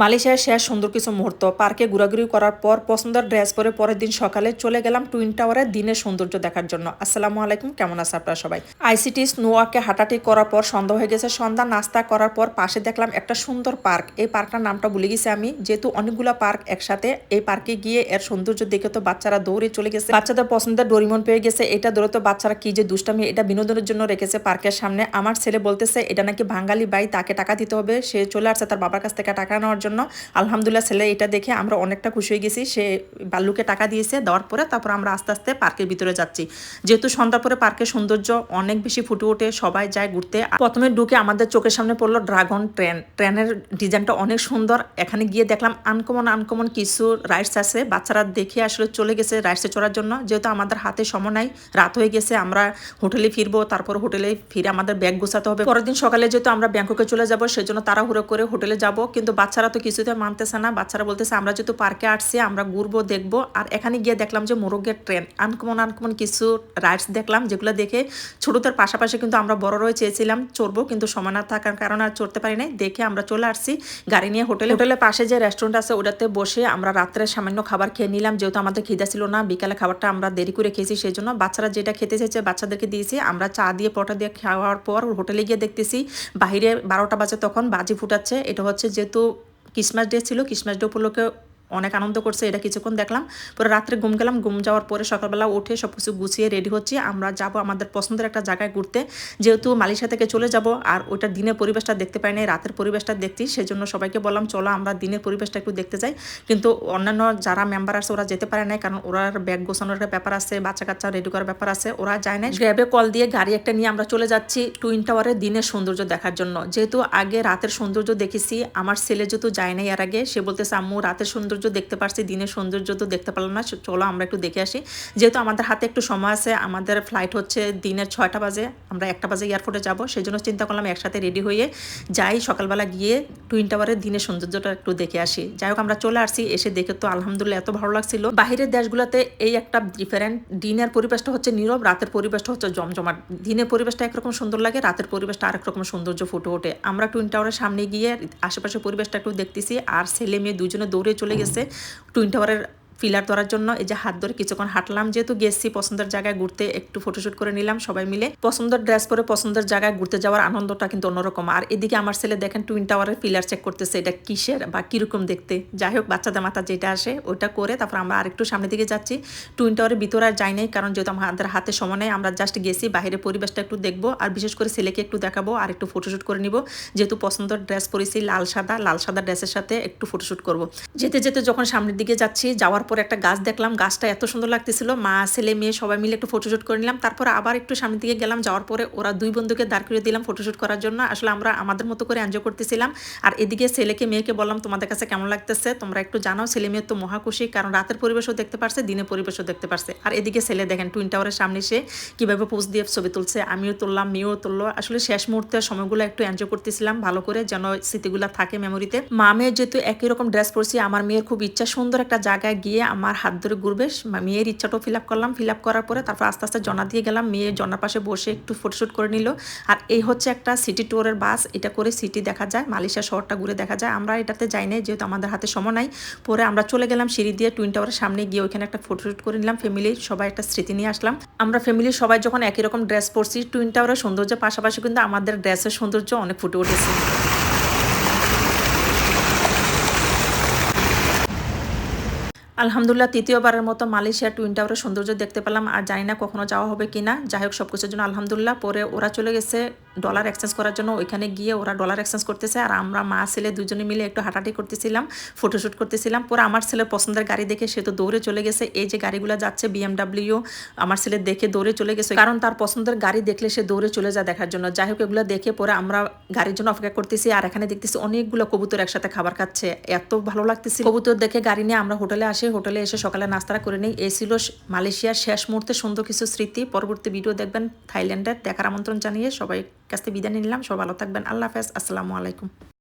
মালয়েশিয়ার শেষ সুন্দর কিছু মুহূর্ত। পার্কে ঘোরাঘুরি করার পর পছন্দের ড্রেস পরে পরের দিন সকালে চলে গেলাম টুইন টাওয়ারে দিনের সৌন্দর্য দেখার জন্য। আসসালামু আলাইকুম, কেমন আছে আপনারা সবাই? আইসিটি স্নোয়াকে হাঁটাটি করার পর সন্ধ্যা হয়ে গেছে। সন্ধ্যা নাস্তা করার পর পাশে দেখলাম একটা সুন্দর পার্ক। এই পার্কটার নামটা ভুলে গেছি আমি। যেহেতু অনেকগুলো পার্ক একসাথে, এই পার্কে গিয়ে এর সৌন্দর্য দেখে তো বাচ্চারা দৌড়ে চলে গেছে। বাচ্চাদের পছন্দের ডোরিমন পেয়ে গেছে। এটা দৌড়ে তো বাচ্চারা কি যে দুষ্টামি, এটা বিনোদনের জন্য রেখেছে পার্কের সামনে। আমার ছেলে বলতেছে, এটা নাকি বাঙালি বাই তাকে টাকা দিতে হবে। সে চলে আসছে, তার বাবার কাছ থেকে টাকা নেওয়ার জন্য। আলহামদুলিল্লাহ, ছেলে এটা দেখে আমরা অনেকটা খুশি হয়ে গেছি। সে বাল্লুকে টাকা দিয়েছে, দেওয়ার পরে তারপর আমরা আস্তে আস্তে পার্কের ভিতরে যাচ্ছি। যেহেতু সন্ধ্যার পরে পার্কের সৌন্দর্য অনেক বেশি ফুটে ওঠে, সবাই যায় ঘুরতে। প্রথমে ঢুকে আমাদের চোখের সামনে পড়ল ড্রাগন ট্রেন। ট্রেনের ডিজাইনটা অনেক সুন্দর। এখানে গিয়ে দেখলাম আনকমন আনকমন কিছু রাইডস আছে। বাচ্চারা দেখে আসলে চলে গেছে রাইডসে চড়ার জন্য। যেহেতু আমাদের হাতে সময় নাই, রাত হয়ে গেছে, আমরা হোটেলে ফিরবো, তারপর হোটেলে ফিরে আমাদের ব্যাগ গোছাতে হবে। পরের দিন সকালে যেহেতু আমরা ব্যাংককে চলে যাব, সেজন্য তাড়াহুড়ো করে হোটেলে যাব। কিন্তু বাচ্চারা তো কিছুতে মানতেছে না, বাচ্চারা বলতেছে, আমরা যেহেতু পার্কে আসছি, আমরা ঘুরবো, দেখব। আর এখানে গিয়ে দেখলাম যে মোরগের ট্রেন আনকমন আনকমন কিছু রাইডস দেখলাম, যেগুলো দেখে ছোটদের পাশাপাশি কিন্তু আমরা বড়রাই চেয়েছিলাম চড়বো, কিন্তু সময় না থাকার কারণে আর চড়তে পারি নাই। দেখে আমরা চলে আসছি গাড়ি নিয়ে হোটেলে। হোটেলের পাশে যে রেস্টুরেন্ট আছে, ওটাতে বসে আমরা রাত্রে সামান্য খাবার খেয়ে নিলাম, যেহেতু আমাদের খিদা ছিল না, বিকালে খাবারটা আমরা দেরি করে খেয়েছি সেই জন্য বাচ্চারা যেটা খেতে চাইছে বাচ্চাদেরকে দিয়েছি। আমরা চা দিয়ে পটা দিয়ে খাওয়ার পর হোটেলে গিয়ে দেখতেছি বাইরে বারোটা বাজে তখন বাজি ফুটাচ্ছে। এটা হচ্ছে যেহেতু ক্রিসমাস ডে ছিল ক্রিসমাস ডে উপলক্ষে অনেক আনন্দ করছে, এটা কিছুক্ষণ দেখলাম। পরে রাত্রে ঘুম গেলাম, ঘুম যাওয়ার পরে সকালবেলা উঠে সব কিছু গুছিয়ে রেডি হচ্ছি। আমরা যাব আমাদের পছন্দের একটা জায়গায় ঘুরতে। যেহেতু মালয়েশিয়া থেকে চলে যাব, আর ওইটা দিনের পরিবেশটা দেখতে পাই নাই, রাতের পরিবেশটা দেখছি, সেজন্য সবাইকে বললাম, চলো আমরা দিনের পরিবেশটা একটু দেখতে যাই। কিন্তু অন্যান্য যারা মেম্বার আছে, ওরা যেতে পারে নাই, কারণ ওরা ব্যাগ গোছানোর একটা ব্যাপার আছে বাচ্চা কাচ্চা রেডি করার ব্যাপার আছে, ওরা যায় না গ্র্যাবে কল দিয়ে গাড়ি একটা নিয়ে আমরা চলে যাচ্ছি টুইন টাওয়ারের দিনের সৌন্দর্য দেখার জন্য। যেহেতু আগে রাতের সৌন্দর্য দেখেছি, আমার ছেলে যেহেতু যায় নাই এর আগে, সে বলতেছে, আম্মু, রাতের সৌন্দর্য দেখতে পারছি, দিনের সৌন্দর্য তো দেখতে পারলাম না চলো আমরা একটু দেখে আসি। যেহেতু আমাদের হাতে একটু সময় আছে, আমাদের ফ্লাইট হচ্ছে দিনের ছয়টা বাজে, আমরা একটা বাজে এয়ারপোর্টে যাব, সেই জন্য চিন্তা করলাম একসাথে রেডি হয়ে যাই সকালবেলা গিয়ে টুইন টাওয়ারের দিনের সৌন্দর্যটা একটু দেখে আসি। যাই হোক, আমরা চলে আসছি এসে দেখে তো আলহামদুলিল্লাহ এত ভালো লাগছিল। বাহিরের দেশগুলোতে এই একটা ডিফারেন্ট দিনের পরিবেশটা হচ্ছে নীরব, রাতের পরিবেশটা হচ্ছে জমজমাট। দিনের পরিবেশটা একরকম সুন্দর লাগে, রাতের পরিবেশটা আরেক রকম সৌন্দর্য ফুটে ওঠে। আমরা টুইন টাওয়ারের সামনে গিয়ে আশেপাশে পরিবেশটা একটু দেখতেছি, আর ছেলে মেয়ে দুজনে দৌড়ে চলে গেছে। টুইন টাওয়ারের ফিলার ধরার জন্য এই যে হাত ধরে কিছুক্ষণ হাঁটলাম, যেহেতু গেছি পছন্দের জায়গায় ঘুরতে, একটু ফটোশুট করে নিলাম, সবাই মিলে। পছন্দের ড্রেস পরে পছন্দের জায়গায় ঘুরতে যাওয়ার আনন্দটা কিন্তু অন্যরকম। আর এদিকে আমার ছেলে দেখেন টুইন টাওয়ারের ফিলার চেক করতেছে, এটা কিসের বা কীরকম দেখতে? যাই হোক, বাচ্চাদের মাথা যেটা আসে ওইটা করে, তারপর আমরা আরেকটু সামনের দিকে যাচ্ছি। টুইন টাওয়ারের ভিতরে আর যাই নাই, কারণ যেহেতু আমাদের হাতে সময় নেই, আমরা জাস্ট গেছি, বাইরের পরিবেশটা একটু দেখব, আর বিশেষ করে ছেলেকে একটু দেখাবো আর একটু ফটোশুট করে নিব। যেহেতু পছন্দের ড্রেস পরেছি লাল সাদা লাল সাদা ড্রেসের সাথে একটু ফটোশুট করব। যেতে যেতে যখন সামনের দিকে যাচ্ছি, যাওয়ার পর একটা গাছ দেখলাম, গাছটা এত সুন্দর লাগতেছিল। মা, ছেলে, মেয়ে সবাই মিলে একটু ফটোশুট করে নিলাম। তারপর আবার একটু সামনের দিকে গেলাম, যাওয়ার পরে ওরা দুই বন্ধুকে দাঁড় করে দিলাম ফটোশুট করার জন্য। আসলে আমরা আমাদের মতো করে এনজয় করতেছিলাম। আর এদিকে ছেলেকে, মেয়েকে বললাম, তোমাদের কাছে কেমন লাগতেছে? তোমরা একটু জানাও। ছেলে মেয়ের তো মহাখুশি কারণ রাতের পরিবেশও দেখতে পারছে, দিনের পরিবেশও দেখতে পারছে। আর এদিকে ছেলে দেখেন টুইন টাওয়ারের সামনে সে কীভাবে পোজ দিয়ে ছবি তুলছে, আমিও তুললাম, মেয়েও তুললো। আসলে শেষ মুহূর্তের সময়গুলো একটু এনজয় করতেছিলাম, ভালো করে যেন স্মৃতিগুলো থাকে মেমোরিতে মা, মেয়ের যেহেতু একই রকম ড্রেস পরছি, আমার মেয়ের খুব ইচ্ছা সুন্দর একটা জায়গায় গিয়ে আমার হাত ধরে ঘুরবে। মেয়ের ইচ্ছাটাও ফিল আপ করলাম। ফিল আপ করার পরে তারপর আস্তে আস্তে জনা দিয়ে গেলাম। মেয়ে জনার পাশে বসে একটু ফটোশ্যুট করে নিল। আর এই হচ্ছে একটা সিটি ট্যুরের বাস এটা করে সিটি দেখা যায়। মালয়েশিয়া শহরটা ঘুরে দেখা যায়। আমরা এটাতে যাই নাই, যেহেতু আমাদের হাতে সময় নাই। পরে আমরা চলে গেলাম সিঁড়ি দিয়ে টুইন টাওয়ারের সামনে গিয়ে ওইখানে একটা ফটোশ্যুট করে নিলাম। ফ্যামিলির সবাই একটা স্মৃতি নিয়ে আসলাম। আমরা ফ্যামিলির সবাই যখন একই রকম ড্রেস পরছি টুইন টাওয়ারের সৌন্দর্যের পাশাপাশি কিন্তু আমাদের ড্রেসের সৌন্দর্য অনেক ফুটে উঠেছে। আলহামদুলিল্লাহ, তৃতীয়বারের মতো মালয়েশিয়া টুইন টাওয়ারের সৌন্দর্য দেখতে পেলাম। আর জানি না কখনো যাওয়া হবে কি না। যাই হোক সব কিছুর জন্য আলহামদুলিল্লাহ, পরে ওরা চলে গেছে ডলার এক্সচেঞ্জ করার জন্য। ওইখানে গিয়ে ওরা ডলার এক্সচেঞ্জ করতেছে। আর আমরা মা, ছেলে দুজনে মিলে একটু হাঁটাহাঁটি করতেছিলাম ফটোশ্যুট করতেছিলাম। পরে আমার ছেলের পছন্দের গাড়ি দেখে সে তো দৌড়ে চলে গেছে। এই যে গাড়িগুলো যাচ্ছে বিএমডাব্লিউ আমার ছেলে দেখে দৌড়ে চলে গেছে। কারণ তার পছন্দের গাড়ি দেখলে সে দৌড়ে চলে যায় দেখার জন্য। যাই হোক, এগুলো দেখে পরে আমরা গাড়ির জন্য অপেক্ষা করতেছি। আর এখানে দেখতেছি অনেকগুলো কবুতর একসাথে খাবার খাচ্ছে। এত ভালো লাগতেছে কবুতর দেখে গাড়ি নিয়ে আমরা হোটেলে আসি হোটেলে এসে সকালে নাস্তাটা করে নেই। এই ছিল মালয়েশিয়ার শেষ মুহূর্তে সুন্দর কিছু স্মৃতি। পরবর্তী ভিডিও দেখবেন থাইল্যান্ডের দেখার আমন্ত্রণ জানিয়ে সবাই কাছ থেকে বিদায় নিলাম। সব ভালো থাকবেন। আল্লাহ হাফেজ। আসসালামু আলাইকুম।